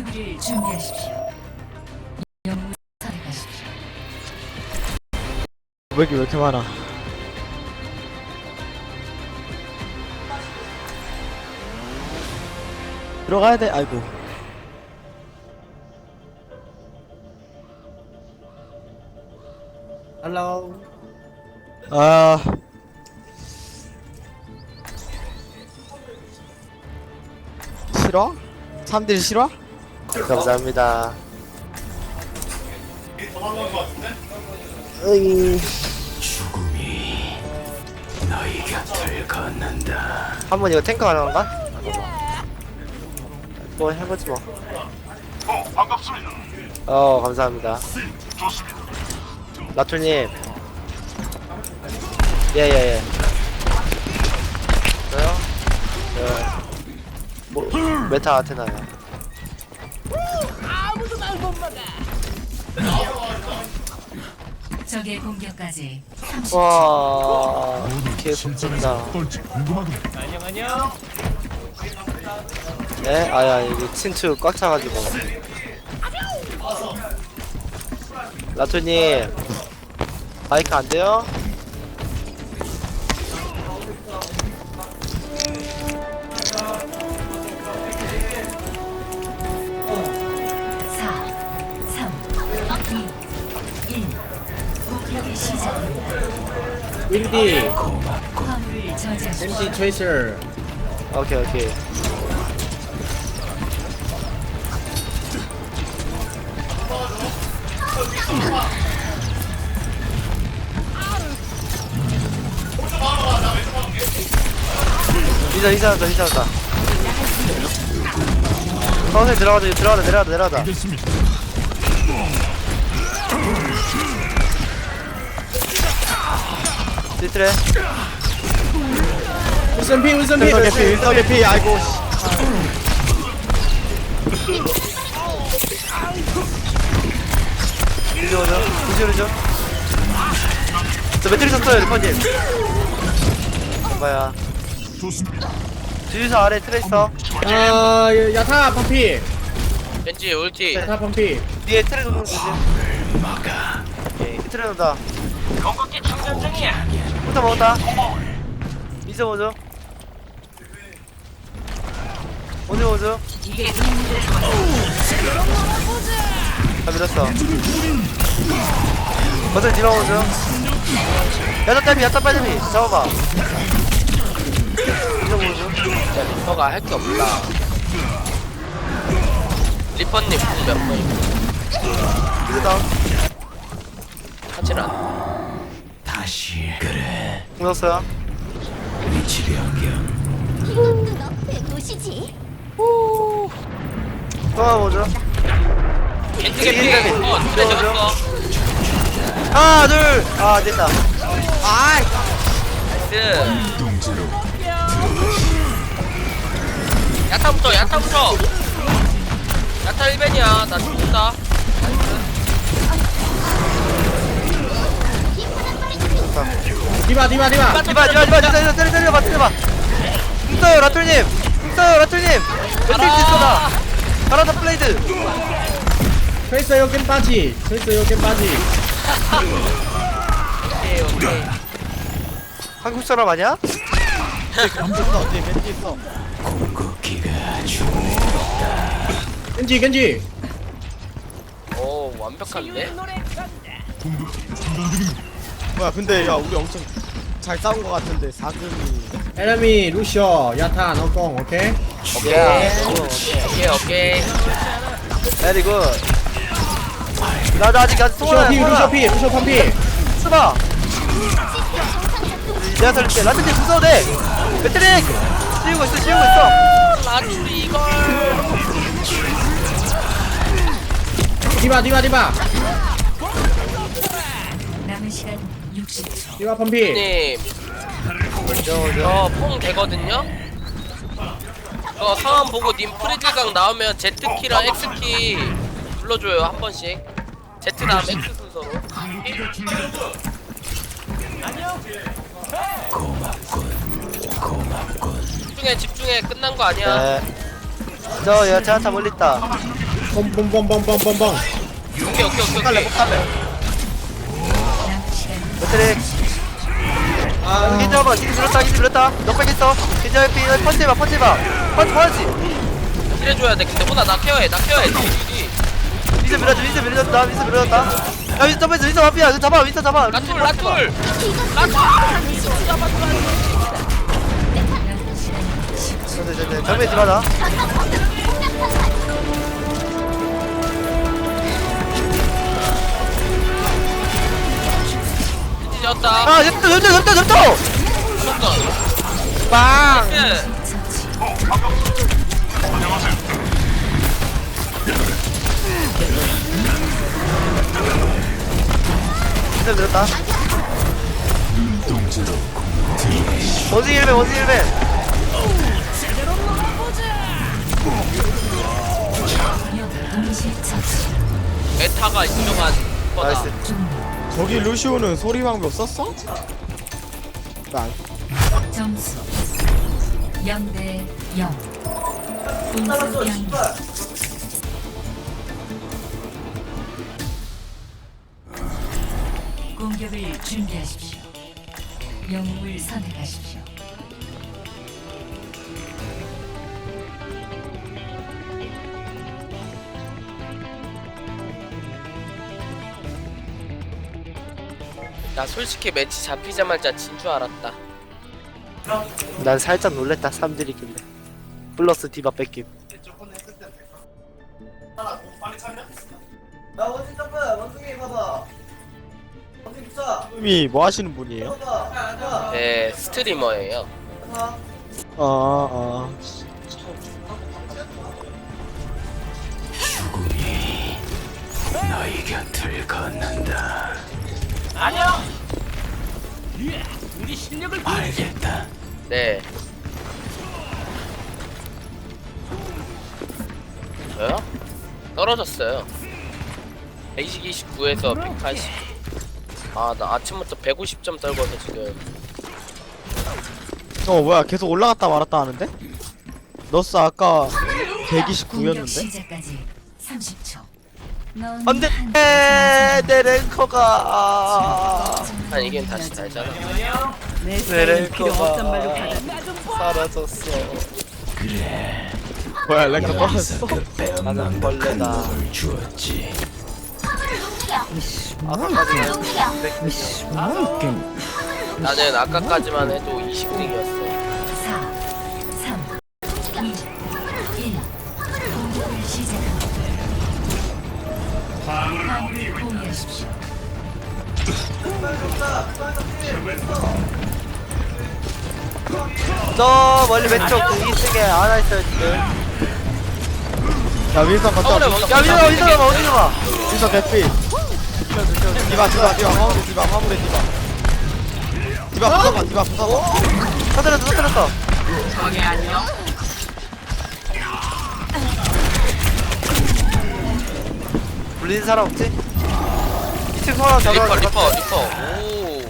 수비를 준비하십시오. 영웅을 선택하십시오. 맥이 왜 이렇게 많아? 들어가야 돼. 아이고. Hello. 아. 싫어? 3딜 싫어? 감사합니다. 으이. 한번 이거 탱크 가능한가? 뭐 해보지 뭐. 어 반갑습니다. 어 감사합니다. 라툴님. 예 예 예. 저요? 저. 뭐 메타 아테나요. 적의 공격까지 30초. 와 계속 찐다. 네? 아야 이게 친추 꽉 차가지고 라토님 마이크 안 돼요? 윈디, 화물을 저지하십시오. MC 트레이서, 오케이 오케이. 이자 이자 이자 이자. 이자 선생 들어가자 들어가자 내려가자 내려가자 뒤트레. 윌슨 피, 윌슨 피, 일석 개피, 일석 개피. 아이고. 씨. 이리 오죠 이리 오죠. 저 배터리 썼어요 리퍼님 뭐야 주유소 아래 트레이서. 아, 야타 펌피, 겐지 울티. 야타 펌피. 뒤에 트레 도는 거지 오케이 트레 온다. 건강기 충전 중이야 부터 먹었다. 미서 오죠? 오늘 오죠? 다 밀었어. 버튼 뒤로 오죠? 야타 딸비 야타 빨리 잡아봐. 미서 오죠? 야 리퍼가 할 게 없다. 리퍼님 몇 번이고 미서 다운 하질 않아 공었어요? 이건 너의 도시지? 또한 오죠. 겐지 개피 어 잡았어. 하나 둘아 됐다. 아이. 나이스. 야타부터 야타부터. 야타 1벤이야. 나 죽는다 디바, 디바, 디바. 디바 디바 디바 디바 때려 때려 봐 때려봐 힘써요 라툴님 힘써요 라툴님 배틀 있어다 가라다 플레이드 트레이서 요겐 빠지, 트레이서 요겐 빠지. 오케이 오케이 한국 사람 아니야? 겐지, 겐지. 오 완벽한데? 뭐야, 근데 야, 우리 엄청 잘 싸운 거 같은데 4금이. 에너미, 루시오, 야타, 너공, 오케이? 오케이. 오케이 오케이. 베리 굿 나도 아직 아직 루시오 피, 루시오 피, 루시오 펌피. 쓰봐 내가 살릴게. 라툴님 무서워 돼. 배트릭! 씌우고 있어 씌우고 있어. 라추리 이걸. 디바, 디바, 디바. 60초. 디바 펌피. 님 저퐁 되거든요? 저 상황 보고 님 프리딜강 나오면 Z키랑 X키 불러줘요 한 번씩. Z 다음 X 순서로. 집중해 집중해. 끝난 거 아니야. 네 저 여자 한타 멀리 있다. 뻥뻥뻥뻥뻥뻥뻥. 오케이 오케이 오케이 오케이. 못 갈래 남은 시간 매트릭 아 기지 한번 기지 눌렀다. 기지 눌렀다 넉백 있어 피 펀치 해봐 펀치 해봐. 펀치 펀치 힐해줘야 돼. 근데 호나 나 케어해 나 케어해 뒤 뒤뒤 미스 밀어줘 미스 밀어줬다 미스 밀어줬다. 야 미스 점프했어 마피야. 이거 잡아 미스 잡아. 라툴 라툴. 남은 시간 10초 네네 네 점에 들어가자 찢었다. 아 됐다 됐다 됐다 됐다. 무조건 빵. 예. 미스 밀었다 원숭이 1배 원숭이 1배. 동시 처치 메타가 인정한 거다. 나이스 저기 루시오는 소리 방법 썼어? 난 점수 0대 0 공수 양기 공격을 준비하십시오. 영웅을 선택하십시오 나 솔직히 매치 잡히자마자 진 줄 알았다. 난 살짝 놀랬다 사람들이 있길래 플러스 디바 뺏김. 나 원숭이 점프 원숭이 봐봐 원숭이 붙여 이미 뭐 하시는 분이에요? 네 스트리머예요. 아아 네. 저요? 떨어졌어요. 129에서 180 아 나 아침부터 150점 떨궈서 지금. 어 뭐야 계속 올라갔다 말았다 하는데? 너스 아까 공격 129였는데? 시작까지. 30초 넌 안돼 한내 랭커가? 한 이겐 다시 달잖아. 내 랭커가 사라졌어. 뭐야 랭크 떨어졌어? 나는 벌레다. 나는 아까까지만 해도 20등이었어. 4 3 2 1 공격을 시작합니다 화물을 공유하십시오 저 멀리 왼쪽 그 이쪽에 하나 있어요 지금. 야 윈선 갔다 화물에 와. 먼저 야 민서 민서 가 어디 가? 윈선 개피. 디바 디바 디바. 화물에 디바 화물에 디바. 디바 부숴봐 디바 부숴봐. 터뜨렸어 터뜨렸어 물리는 사람 없지? 2층 서라 리퍼 잡아 리퍼 리퍼. 오.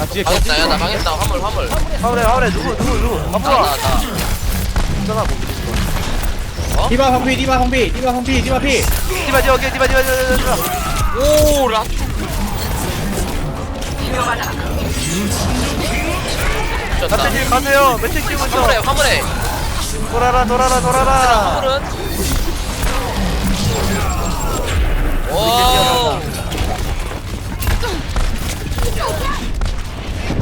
아 뒤에 망했다. 야나 망했다. 화물 화물. 화물에 화물에 누구 누구 누구? 나나나. 전화 못 디바 황피 디바 황피 디바 황피 디바 피. 디바 디바 오케이 디바 디바 디바 디바. 오 라투 미쳤다 나한테 가세요. 매트릭 끼고 화물에 있어 화물에 돌아라 돌아라 돌아라 화물은 오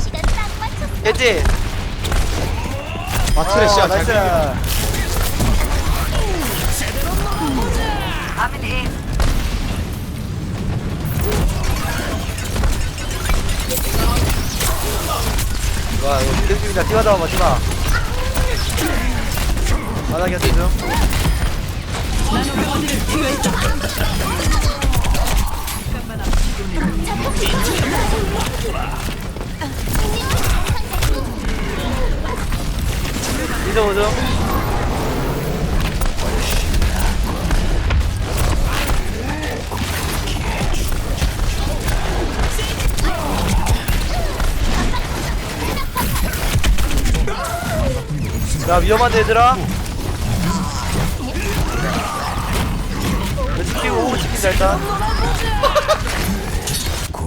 시간 딱 맞췄어. 겠지? 마트레 씨야 잘 나이스. 와 이거 미드 중이다 잡아봐 디바 바닥에 좀 미드 오죠? 야 위험한데 얘들아 지킨다. 일단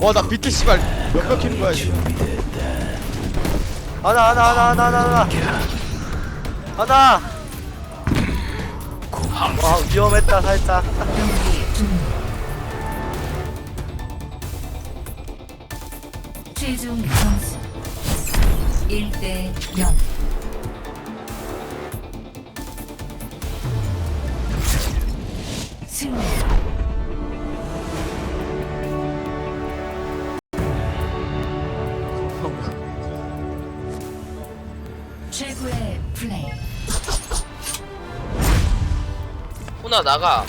와나 비트 씨발 몇몇 키는 거야 지금. 하나 하나 하나 하나 하나 하나. 하나. 와 위험했다 살짝. 최종 점수. 1대 0 승리 누나 나가.